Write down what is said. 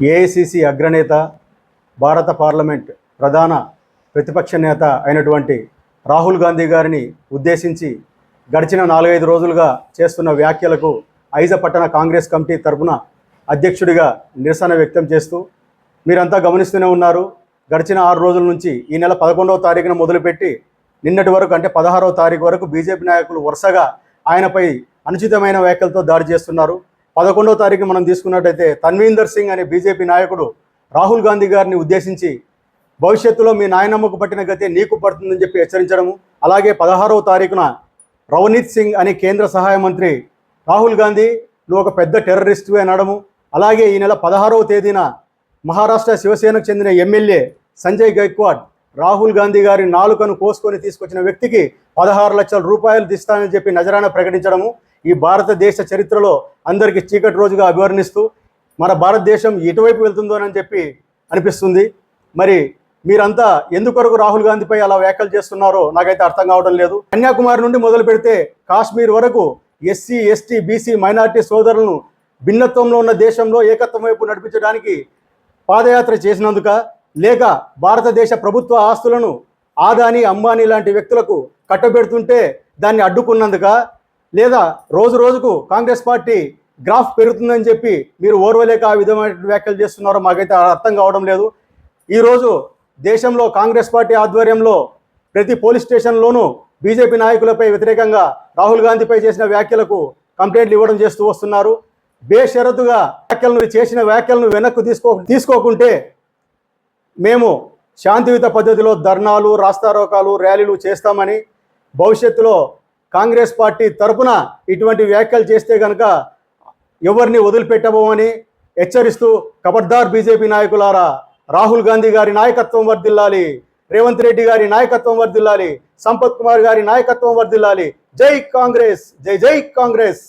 AICC అగ్రనేత భారత parliament ప్రధాన ప్రతిపక్ష నేత అయినటువంటి రాహుల్ గాంధీ గారిని ఉద్దేశించి గడిచిన నాలుగైదు రోజులుగా చేస్తున్న వ్యాఖ్యలకు ఐజ పట్టణ కాంగ్రెస్ కమిటీ తరపున అధ్యక్షుడిగా నిరసన వ్యక్తం చేస్తూ మీరంతా గమనిస్తూనే ఉన్నారు. గడిచిన ఆరు రోజుల నుంచి ఈ నెల పదకొండవ తారీఖున మొదలుపెట్టి నిన్నటి వరకు అంటే పదహారవ తారీఖు వరకు బీజేపీ నాయకులు వరుసగా ఆయనపై అనుచితమైన వ్యాఖ్యలతో దాడి చేస్తున్నారు. పదకొండవ తారీఖు మనం తీసుకున్నట్టయితే తన్వీందర్ సింగ్ అనే బీజేపీ నాయకుడు రాహుల్ గాంధీ గారిని ఉద్దేశించి భవిష్యత్తులో మీ నాయనమ్మకు పట్టిన గతే నీకు పడుతుందని చెప్పి హెచ్చరించడము అలాగే పదహారవ తారీఖున రవనీత్ సింగ్ అనే కేంద్ర సహాయ మంత్రి రాహుల్ గాంధీ నువ్వు ఒక పెద్ద టెర్రరిస్టువే అనడము అలాగే ఈ నెల పదహారవ తేదీన మహారాష్ట్ర శివసేనకు చెందిన ఎమ్మెల్యే సంజయ్ గైక్వాడ్ రాహుల్ గాంధీ గారి నాలుకను కోసుకొని తీసుకొచ్చిన వ్యక్తికి పదహారు లక్షల రూపాయలు తీస్తానని చెప్పి నజరాన ప్రకటించడము ఈ భారతదేశ చరిత్రలో అందరికీ చీకటి రోజుగా అభివర్ణిస్తూ మన భారతదేశం ఎటువైపు వెళ్తుందోనని చెప్పి అనిపిస్తుంది. మరి మీరంతా ఎందుకొరకు రాహుల్ గాంధీపై అలా వ్యాఖ్యలు చేస్తున్నారో నాకైతే అర్థం కావడం లేదు. కన్యాకుమారి నుండి మొదలు పెడితే కాశ్మీర్ వరకు ఎస్సీ ఎస్టీ బీసీ మైనార్టీ సోదరులను భిన్నత్వంలో ఉన్న దేశంలో ఏకత్వం వైపు నడిపించడానికి పాదయాత్ర చేసినందుక లేక భారతదేశ ప్రభుత్వ ఆస్తులను ఆదాని అంబానీ లాంటి వ్యక్తులకు కట్టబెడుతుంటే దాన్ని అడ్డుకున్నందుక లేదా రోజు రోజుకు కాంగ్రెస్ పార్టీ గ్రాఫ్ పెరుగుతుందని చెప్పి మీరు ఓర్వలేక ఆ విధమైన వ్యాఖ్యలు చేస్తున్నారో మాకైతే అర్థం కావడం లేదు. ఈరోజు దేశంలో కాంగ్రెస్ పార్టీ ఆధ్వర్యంలో ప్రతి పోలీస్ స్టేషన్లోనూ బీజేపీ నాయకులపై వ్యతిరేకంగా రాహుల్ గాంధీపై చేసిన వ్యాఖ్యలకు కంప్లైంట్లు ఇవ్వడం చేస్తూ వస్తున్నారు. బేషరతుగా వ్యాఖ్యలను చేసిన వ్యాఖ్యలను వెనక్కు తీసుకో తీసుకోకుంటే మేము శాంతియుత పద్ధతిలో ధర్నాలు రాస్తారోకాలు ర్యాలీలు చేస్తామని భవిష్యత్తులో కాంగ్రెస్ పార్టీ తరపున ఇటువంటి వ్యాఖ్యలు చేస్తే కనుక ఎవరిని వదిలిపెట్టబోమని హెచ్చరిస్తూ కబర్దార్ బీజేపీ నాయకులారా రాహుల్ గాంధీ గారి నాయకత్వం వర్దిల్లాలి రేవంత్ రెడ్డి గారి నాయకత్వం వర్దిల్లాలి సంపత్ కుమార్ గారి నాయకత్వం వర్దిల్లాలి జై కాంగ్రెస్ జై జై కాంగ్రెస్.